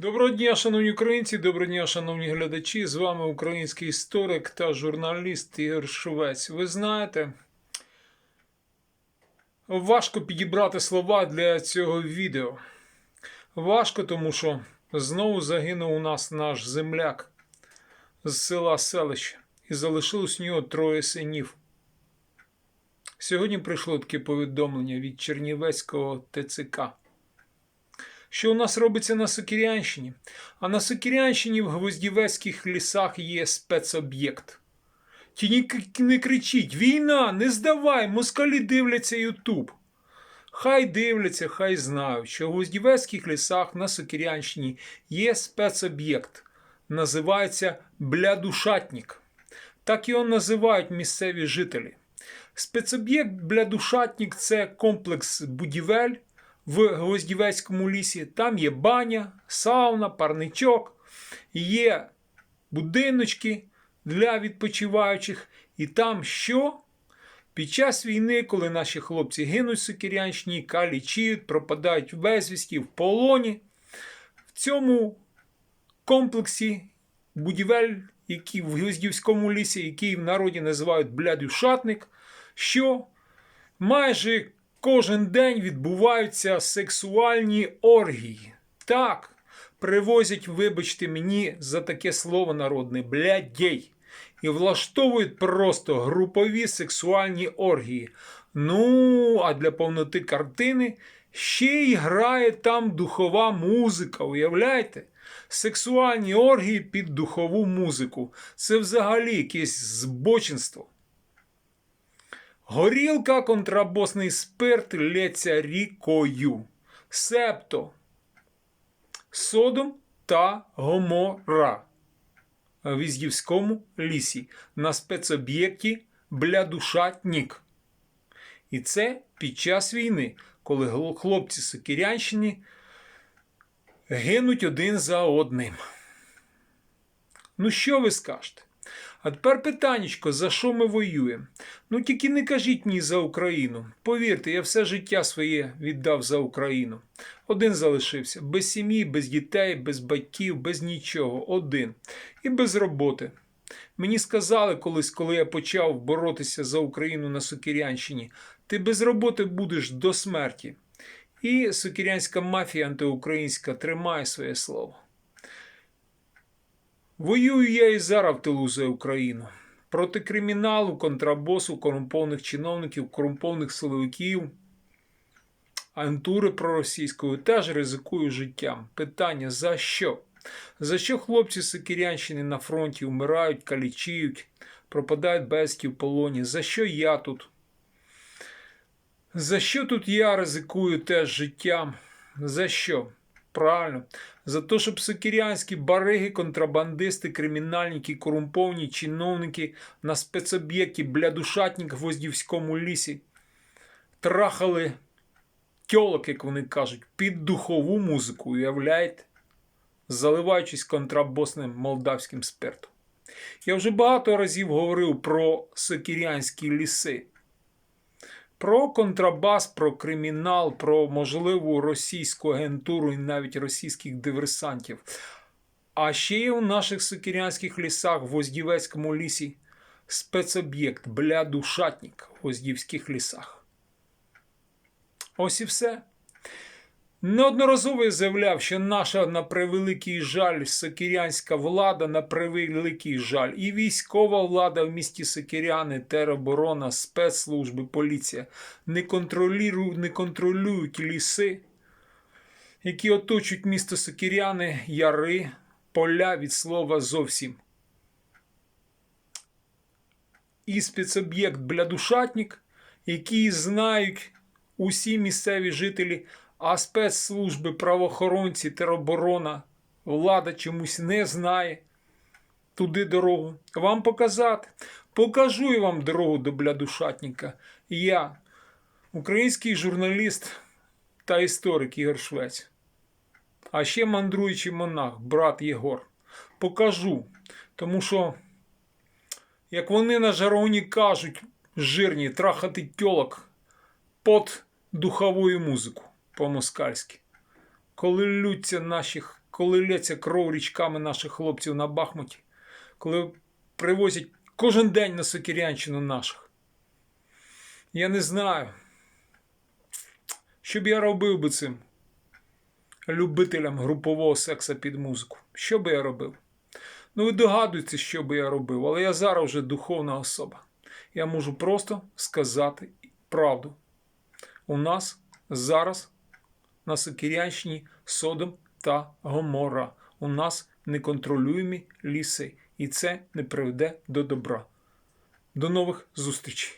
Доброго дня, шановні українці, доброго дня, шановні глядачі. З вами український історик та журналіст Ігор Швець. Ви знаєте, важко підібрати слова для цього відео. Важко, тому що знову загинув у нас наш земляк з села селище, і залишилось у нього троє синів. Сьогодні прийшло таке повідомлення від Чернівецького ТЦК що у нас робиться на Сокирянщині. А на Сокирянщині в Гвоздівецьких лісах є спецоб'єкт. Ті не кричіть: війна, не здавай, москалі дивляться Ютуб. Хай дивляться, хай знають, що в Гвоздівецьких лісах на Сокирянщині є спецоб'єкт. Називається Блядушатник. Так його називають місцеві жителі. Спецоб'єкт Блядушатник це комплекс будівель в Гвоздівецькому лісі. Там є баня, сауна, парничок, є будиночки для відпочиваючих. І там що? Під час війни, коли наші хлопці гинуть в Сокирянщині, калічіють, пропадають в безвісті, в полоні, в цьому комплексі будівель, які в Гвоздівському лісі, який в народі називають блядюшатник, що майже кожен день відбуваються сексуальні оргії. Так, привозять, вибачте мені за таке слово народне, блядей. І влаштовують просто групові сексуальні оргії. Ну, а для повноти картини ще й грає там духова музика, уявляєте? Сексуальні оргії під духову музику. Це взагалі якесь збочинство. Горілка, контрабосний спирт лється рікою. Септо Содом та Гомора в Віздівському лісі на спецоб'єкті Блядушатнік. І це під час війни, коли хлопці Сокирянщини гинуть один за одним. Ну, що ви скажете? А тепер питаннячко, за що ми воюємо? Ну тільки не кажіть мені за Україну. Повірте, я все життя своє віддав за Україну. Один залишився без сім'ї, без дітей, без батьків, без нічого. Один. І без роботи. Мені сказали колись, коли я почав боротися за Україну на Сокирянщині, ти без роботи будеш до смерті. І сокирянська мафія антиукраїнська тримає своє слово. Воюю я і зараз в тилу за Україну. Проти криміналу, контрабосу, корумпованих чиновників, корумпованих силовиків, антури проросійської теж ризикую життям. Питання за що? За що хлопці Сокирянщини на фронті вмирають, калічіють, пропадають безки в полоні? За що я тут? За що тут я ризикую теж життям? За що? Правильно. За те, щоб сокирянські бариги, контрабандисти, кримінальники, корумповані чиновники на спецоб'єкті блядушатник в Гвоздівському лісі трахали тьолок, як вони кажуть, під духову музику, уявляєте? Заливаючись контрабосним молдавським спиртом. Я вже багато разів говорив про сокирянські ліси про контрабас, про кримінал, про можливу російську агентуру і навіть російських диверсантів. А ще є у наших сокирянських лісах в Воздівецькому лісі спецоб'єкт Блядушатник в Воздівських лісах. Ось і все. Неодноразово заявляв, що наша на превеликий жаль сокирянська влада, на превеликий жаль, і військова влада в місті Сокиряни, тероборона, спецслужби, поліція не контролюють, не контролюють ліси, які оточують місто Сокиряни, яри, поля від слова зовсім. І спецоб'єкт Блядушатник, який знають усі місцеві жителі. А спецслужби, правоохоронці, тероборона, влада чомусь не знає туди дорогу. Вам показати. Покажу я вам дорогу до блядушатника. Я, український журналіст та історик Ігор Швець. А ще мандруючий монах, брат Єгор. Покажу. Тому що, як вони на жаргоні кажуть, жирні, трахати тьолок під духову музику по-москальськи. Коли лються наших коли лється кров річками наших хлопців на Бахмуті, коли привозять кожен день на Сокірянщину наших. Я не знаю, що б я робив би цим любителям групового секса під музику. Що би я робив? Ну, ви догадуєтесь, що би я робив, але я зараз вже духовна особа. Я можу просто сказати правду. У нас зараз на Сокирянщині Содом та Гомора. У нас неконтролюємі ліси, і це не приведе до добра. До нових зустрічей!